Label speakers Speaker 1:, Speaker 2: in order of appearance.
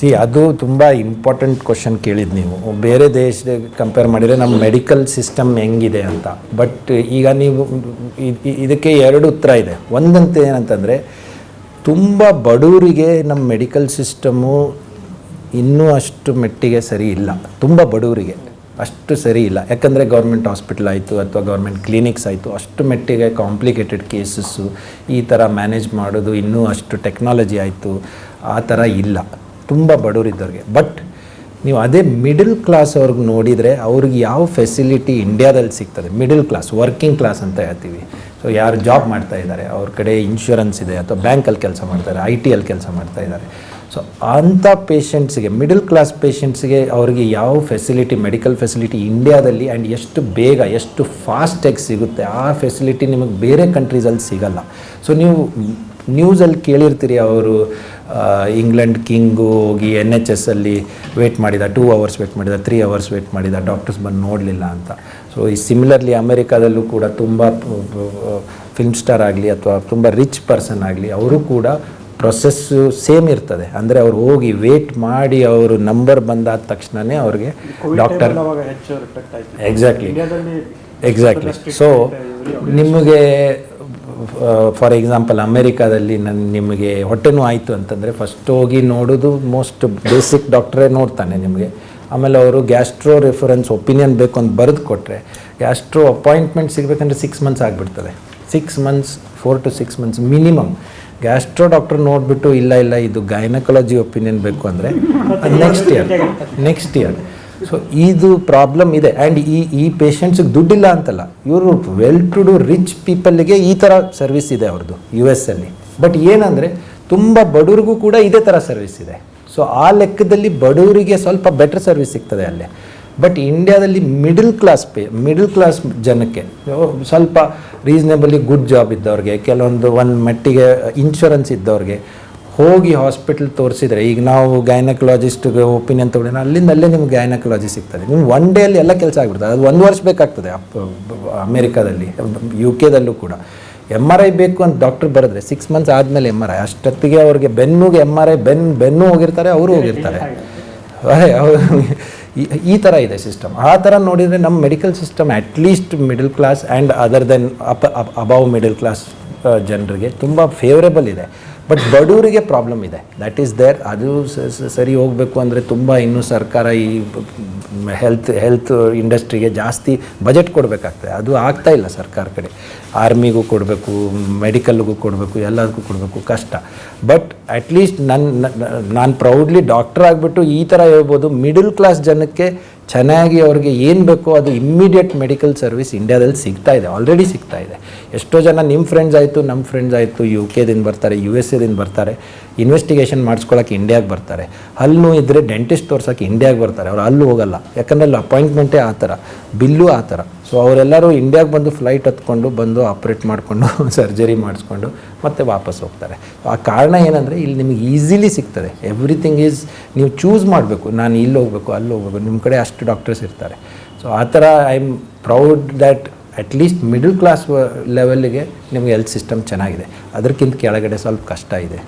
Speaker 1: C, ಅದು ತುಂಬ important question ಕೇಳಿದ್ದು ನೀವು. ಬೇರೆ ದೇಶದ ಕಂಪೇರ್ ಮಾಡಿದರೆ ನಮ್ಮ ಮೆಡಿಕಲ್ ಸಿಸ್ಟಮ್ ಹೆಂಗಿದೆ ಅಂತ. ಬಟ್ ಈಗ ನೀವು ಇದಕ್ಕೆ ಎರಡು ಉತ್ತರ ಇದೆ. ಒಂದಂತ ಏನಂತಂದರೆ, ತುಂಬ ಬಡವರಿಗೆ ನಮ್ಮ ಮೆಡಿಕಲ್ ಸಿಸ್ಟಮು ಇನ್ನೂ ಅಷ್ಟು ಮೆಟ್ಟಿಗೆ ಸರಿ ಇಲ್ಲ. ತುಂಬ ಬಡವರಿಗೆ ಅಷ್ಟು ಸರಿ ಇಲ್ಲ. ಯಾಕಂದರೆ ಗೌರ್ಮೆಂಟ್ ಹಾಸ್ಪಿಟಲ್ ಆಯಿತು ಅಥವಾ ಗೌರ್ಮೆಂಟ್ ಕ್ಲಿನಿಕ್ಸ್ ಆಯಿತು, ಅಷ್ಟು ಮೆಟ್ಟಿಗೆ ಕಾಂಪ್ಲಿಕೇಟೆಡ್ ಕೇಸಸ್ಸು ಈ ಥರ ಮ್ಯಾನೇಜ್ ಮಾಡೋದು ಇನ್ನೂ ಅಷ್ಟು ಟೆಕ್ನಾಲಜಿ ಆಯಿತು, ಆ ಥರ ಇಲ್ಲ. ತುಂಬ ಬಡವರಿದ್ದವ್ರಿಗೆ. ಬಟ್ ನೀವು ಅದೇ ಮಿಡಲ್ ಕ್ಲಾಸ್ ಅವ್ರಿಗೆ ನೋಡಿದರೆ ಅವ್ರಿಗೆ ಯಾವ ಫೆಸಿಲಿಟಿ ಇಂಡಿಯಾದಲ್ಲಿ ಸಿಗ್ತದೆ? ಮಿಡಲ್ ಕ್ಲಾಸ್ ವರ್ಕಿಂಗ್ ಕ್ಲಾಸ್ ಅಂತ ಹೇಳ್ತೀವಿ. ಸೊ ಯಾರು ಜಾಬ್ ಮಾಡ್ತಾ ಇದ್ದಾರೆ, ಅವ್ರ ಕಡೆ ಇನ್ಶೂರೆನ್ಸ್ ಇದೆ ಅಥವಾ ಬ್ಯಾಂಕಲ್ಲಿ ಕೆಲಸ ಮಾಡ್ತಾರೆ ಐ ಟಿಯಲ್ಲಿ ಕೆಲಸ ಮಾಡ್ತಾ ಇದ್ದಾರೆ. ಸೊ ಅಂಥ ಪೇಷಂಟ್ಸ್ಗೆ ಮಿಡಲ್ ಕ್ಲಾಸ್ ಪೇಷಂಟ್ಸ್ಗೆ ಅವ್ರಿಗೆ ಯಾವ ಫೆಸಿಲಿಟಿ ಮೆಡಿಕಲ್ ಫೆಸಿಲಿಟಿ ಇಂಡಿಯಾದಲ್ಲಿ ಆ್ಯಂಡ್ ಎಷ್ಟು ಬೇಗ, ಎಷ್ಟು ಫಾಸ್ಟಾಗಿ ಸಿಗುತ್ತೆ, ಆ ಫೆಸಿಲಿಟಿ ನಿಮಗೆ ಬೇರೆ ಕಂಟ್ರೀಸಲ್ಲಿ ಸಿಗಲ್ಲ. ಸೊ ನೀವು ನ್ಯೂಸಲ್ಲಿ ಕೇಳಿರ್ತೀರಿ ಅವರು ಇಂಗ್ಲೆಂಡ್ ಕಿಂಗು ಹೋಗಿ ಎನ್ ಎಚ್ ಎಸ್ ಅಲ್ಲಿ ವೇಟ್ ಮಾಡಿದ ಟೂ ಅವರ್ಸ್ ವೇಟ್ ಮಾಡಿದ ತ್ರೀ ಅವರ್ಸ್ ವೇಟ್ ಮಾಡಿದ ಡಾಕ್ಟರ್ಸ್ ಬಂದು ನೋಡಲಿಲ್ಲ ಅಂತ. ಸೊ ಈ ಸಿಮಿಲರ್ಲಿ ಅಮೆರಿಕಾದಲ್ಲೂ ಕೂಡ ತುಂಬ ಫಿಲ್ಮ್ ಸ್ಟಾರ್ ಆಗಲಿ ಅಥವಾ ತುಂಬ ರಿಚ್ ಪರ್ಸನ್ ಆಗಲಿ ಅವರು ಕೂಡ ಪ್ರೊಸೆಸ್ಸು ಸೇಮ್ ಇರ್ತದೆ. ಅಂದರೆ ಅವ್ರು ಹೋಗಿ ವೇಟ್ ಮಾಡಿ ಅವರು ನಂಬರ್ ಬಂದಾದ ತಕ್ಷಣವೇ ಅವ್ರಿಗೆ ಡಾಕ್ಟರ್ ಎಕ್ಸಾಕ್ಟ್ಲಿ ಎಕ್ಸಾಕ್ಟ್ಲಿ ಸೊ ನಿಮಗೆ ಫಾರ್ ಎಕ್ಸಾಂಪಲ್ ಅಮೇರಿಕಾದಲ್ಲಿ ನನ್ನ ನಿಮಗೆ ಹೊಟ್ಟೆನೂ ಆಯಿತು ಅಂತಂದರೆ ಫಸ್ಟ್ ಹೋಗಿ ನೋಡೋದು ಮೋಸ್ಟ್ ಬೇಸಿಕ್ ಡಾಕ್ಟ್ರೇ ನೋಡ್ತಾನೆ ನಿಮಗೆ. ಆಮೇಲೆ ಅವರು ಗ್ಯಾಸ್ಟ್ರೋ ರೆಫರೆನ್ಸ್ ಒಪಿನಿಯನ್ ಬೇಕು ಅಂತ ಬರೆದು ಕೊಟ್ಟರೆ ಗ್ಯಾಸ್ಟ್ರೋ ಅಪಾಯಿಂಟ್ಮೆಂಟ್ ಸಿಗಬೇಕಂದ್ರೆ ಸಿಕ್ಸ್ ಮಂತ್ಸ್ ಆಗಿಬಿಡ್ತದೆ. Six months four to six months minimum gastro doctor ನೋಡಿಬಿಟ್ಟು ಇಲ್ಲ ಇಲ್ಲ ಇದು ಗೈನಕಾಲಜಿ ಒಪಿನಿಯನ್ ಬೇಕು ಅಂದರೆ next year next year so ಇದು ಪ್ರಾಬ್ಲಮ್ ಇದೆ. ಆ್ಯಂಡ್ ಈ ಈ ಪೇಷಂಟ್ಸಿಗೆ ದುಡ್ಡಿಲ್ಲ ಅಂತಲ್ಲ. ಇವರು ವೆಲ್ ಟು ಡು ರಿಚ್ ಪೀಪಲ್ಗೆ ಈ ಥರ ಸರ್ವಿಸ್ ಇದೆ ಅವ್ರದ್ದು ಯು ಎಸ್ ಅಲ್ಲಿ. ಬಟ್ ಏನಂದರೆ, ತುಂಬ ಬಡವ್ರಿಗೂ ಕೂಡ ಇದೇ ಥರ ಸರ್ವಿಸ್ ಇದೆ. ಸೊ ಆ ಲೆಕ್ಕದಲ್ಲಿ ಬಡವರಿಗೆ ಸ್ವಲ್ಪ ಬೆಟರ್ ಸರ್ವಿಸ್ ಸಿಗ್ತದೆ ಅಲ್ಲೇ. ಬಟ್ ಇಂಡಿಯಾದಲ್ಲಿ middle class pay middle class ಜನಕ್ಕೆ ಸ್ವಲ್ಪ ರೀಸನೇಬಲಿ ಗುಡ್ ಜಾಬ್ ಇದ್ದವ್ರಿಗೆ, ಕೆಲವೊಂದು ಒಂದು ಮಟ್ಟಿಗೆ ಇನ್ಶೂರೆನ್ಸ್ ಇದ್ದವ್ರಿಗೆ ಹೋಗಿ ಹಾಸ್ಪಿಟಲ್ ತೋರಿಸಿದ್ರೆ, ಈಗ ನಾವು ಗೈನಕಲಾಜಿಸ್ಟ್ಗೆ ಒಪಿನಿಯನ್ ತೊಗೊಂಡ್ರೆ ಅಲ್ಲಿಂದ ಅಲ್ಲೇ ನಿಮ್ಗೆ ಗೈನಕಲಾಜಿ ಸಿಗ್ತದೆ. ನಿಮ್ಗೆ ಒನ್ ಡೇಯಲ್ಲಿ ಎಲ್ಲ ಕೆಲಸ ಆಗಿಬಿಡ್ತದೆ. ಅದು ಒಂದು ವರ್ಷ ಬೇಕಾಗ್ತದೆ ಅಮೇರಿಕಾದಲ್ಲಿ ಯು ಕೆದಲ್ಲೂ ಕೂಡ. ಎಂ ಆರ್ ಐ ಬೇಕು ಅಂತ ಡಾಕ್ಟ್ರ್ ಬರೆದ್ರೆ ಸಿಕ್ಸ್ ಮಂತ್ಸ್ ಆದಮೇಲೆ ಎಂ ಆರ್ ಐ ಅಷ್ಟೊತ್ತಿಗೆ ಅವ್ರಿಗೆ ಬೆನ್ನುಗೆ ಎಂ ಆರ್ ಐ ಬೆನ್, ಬೆನ್ನು ಹೋಗಿರ್ತಾರೆ, ಅವರು ಹೋಗಿರ್ತಾರೆ. ಈ ಥರ ಇದೆ ಸಿಸ್ಟಮ್ ಆ ಥರ ನೋಡಿದರೆ ನಮ್ಮ medical system at least middle class and other then up above middle class ಜನರಿಗೆ ತುಂಬ ಫೇವರೇಬಲ್ ಇದೆ. ಬಟ್ ಬಡವರಿಗೆ ಪ್ರಾಬ್ಲಮ್ ಇದೆ. ದ್ಯಾಟ್ ಈಸ್ ದೇರ್ ಅದು ಸರಿ ಹೋಗಬೇಕು ಅಂದರೆ ತುಂಬ ಇನ್ನೂ ಸರ್ಕಾರ ಈ ಹೆಲ್ತ್ ಹೆಲ್ತ್ ಇಂಡಸ್ಟ್ರಿಗೆ ಜಾಸ್ತಿ ಬಜೆಟ್ ಕೊಡಬೇಕಾಗ್ತದೆ. ಅದು ಆಗ್ತಾ ಇಲ್ಲ ಸರ್ಕಾರ ಕಡೆ. ಆರ್ಮಿಗೂ ಕೊಡಬೇಕು ಮೆಡಿಕಲ್ಗೂ ಕೊಡಬೇಕು, ಎಲ್ಲದಕ್ಕೂ ಕೊಡಬೇಕು ಕಷ್ಟ. ಬಟ್ ಅಟ್ಲೀಸ್ಟ್ ನನ್ನ ನಾನು ಪ್ರೌಡ್ಲಿ ಡಾಕ್ಟರ್ ಆಗಿಬಿಟ್ಟು ಈ ಥರ ಹೇಳ್ಬೋದು ಮಿಡಲ್ ಕ್ಲಾಸ್ ಜನಕ್ಕೆ ಚೆನ್ನಾಗಿ ಅವ್ರಿಗೆ ಏನು ಬೇಕೋ ಅದು ಇಮ್ಮಿಡಿಯೇಟ್ ಮೆಡಿಕಲ್ ಸರ್ವಿಸ್ ಇಂಡಿಯಾದಲ್ಲಿ ಸಿಗ್ತಾ ಇದೆ ಆಲ್ರೆಡಿ ಸಿಗ್ತಾ ಇದೆ. ಎಷ್ಟೋ ಜನ ನಿಮ್ಮ ಫ್ರೆಂಡ್ಸ್ ಆಯಿತು ನಮ್ಮ ಫ್ರೆಂಡ್ಸ್ ಆಯಿತು ಯು ಕೆದಿಂದ ಬರ್ತಾರೆ ಯು ಎಸ್ ಎದಿಂದ ಬರ್ತಾರೆ ಇನ್ವೆಸ್ಟಿಗೇಷನ್ ಮಾಡಿಸ್ಕೊಳಕ್ಕೆ ಇಂಡಿಯಾಗೆ ಬರ್ತಾರೆ. ಹಲ್ಲು ಇದ್ದರೆ ಡೆಂಟಿಸ್ಟ್ ತೋರ್ಸೋಕ್ಕೆ ಇಂಡಿಯಾಗೆ ಬರ್ತಾರೆ. ಅವ್ರು ಅಲ್ಲಿ ಹೋಗಲ್ಲ. ಯಾಕಂದರೆ ಅಲ್ಲಿ ಅಪಾಯಿಂಟ್ಮೆಂಟೇ ಆ ಥರ ಬಿಲ್ಲು ಆ ಥರ. ಸೊ ಅವರೆಲ್ಲರೂ ಇಂಡಿಯಾಗೆ ಬಂದು ಫ್ಲೈಟ್ ಹತ್ಕೊಂಡು ಬಂದು ಆಪ್ರೇಟ್ ಮಾಡಿಕೊಂಡು ಸರ್ಜರಿ ಮಾಡಿಸ್ಕೊಂಡು ಮತ್ತೆ ವಾಪಸ್ ಹೋಗ್ತಾರೆ. ಆ ಕಾರಣ ಏನಂದರೆ ಇಲ್ಲಿ ನಿಮಗೆ ಈಸಿಲಿ ಸಿಗ್ತದೆ. ಎವ್ರಿಥಿಂಗ್ ಈಸ್ ನೀವು ಚೂಸ್ ಮಾಡಬೇಕು. ನಾನು ಇಲ್ಲಿ ಹೋಗಬೇಕು, ಅಲ್ಲಿ ಹೋಗ್ಬೇಕು. ನಿಮ್ಮ ಕಡೆ ಅಷ್ಟು ಡಾಕ್ಟರ್ಸ್ ಇರ್ತಾರೆ. ಸೊ ಆ ಥರ I am proud that at least middle class ಲೆವೆಲ್ಗೆ ನಿಮಗೆ ಹೆಲ್ತ್ ಸಿಸ್ಟಮ್ ಚೆನ್ನಾಗಿದೆ. ಅದಕ್ಕಿಂತ ಕೆಳಗಡೆ ಸ್ವಲ್ಪ ಕಷ್ಟ ಇದೆ.